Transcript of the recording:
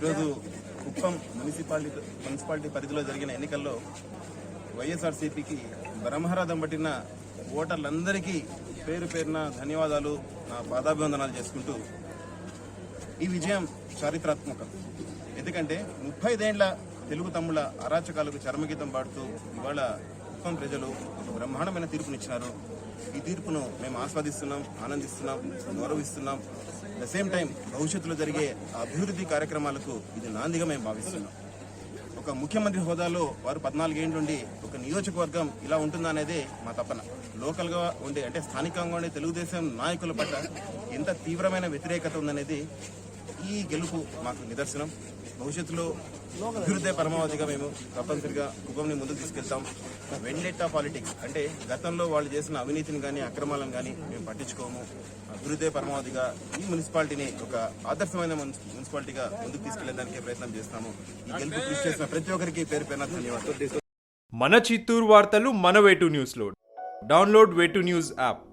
ఈరోజు Kuppam municipality municipality పరిధిలో జరిగిన ఎన్నికల్లో వైఎస్ఆర్సీపీకి బ్రహ్మరథం పట్టిన ఓటర్లందరికీ పేరు పేరున ధన్యవాదాలు నా పాదాభివందనాలు చేసుకుంటూ ఈ విజయం చారిత్రాత్మకం. ఎందుకంటే ముప్పై ఐదేండ్ల తెలుగు తమ్ముళ్ళ అరాచకాలకు చర్మగీతం పాడుతూ ఇవాళ మొత్తం ప్రజలు ఒక బ్రహ్మాండమైన తీర్పునిచ్చినారు. ఈ తీర్పును మేము ఆస్వాదిస్తున్నాం ఆనందిస్తున్నాం గౌరవిస్తున్నాం. ద సేమ్ టైం భవిష్యత్తులో జరిగే అభివృద్ధి కార్యక్రమాలకు ఇది నాందిగా మేము భావిస్తున్నాం. ఒక ముఖ్యమంత్రి హోదాలో వారు పద్నాలుగేండ్లుండి ఒక నియోజకవర్గం ఇలా ఉంటుందా మా తపన. లోకల్గా ఉండే అంటే స్థానికంగా ఉండే తెలుగుదేశం నాయకుల పట్ల ఎంత తీవ్రమైన వ్యతిరేకత ఉందనేది ఈ గెలుపు మాకు నిదర్శనం. భవిష్యత్తులో అభివృద్ధి పరమావధిగా మేము తప్పనిసరిగా కుటుంబం ముందుకు తీసుకెళ్తాం. వెండెట్టా పాలిటిక్స్ అంటే గతంలో వాళ్ళు చేసిన అవినీతిని కానీ అక్రమాలను కానీ మేము పట్టించుకోము. అభివృద్ధి పరమావధిగా ఈ మున్సిపాలిటీని ఒక ఆదర్శమైన మున్సిపాలిటీగా ముందుకు తీసుకెళ్ళేదానికి ప్రయత్నం చేస్తాము. ఈ గెలుపు కృషి చేసిన ప్రతి ఒక్కరికి పేరు పేరున ధన్యవాదాలు. మన చిత్తూరు వార్తలు మన వేటు న్యూస్లో. Download way two news app.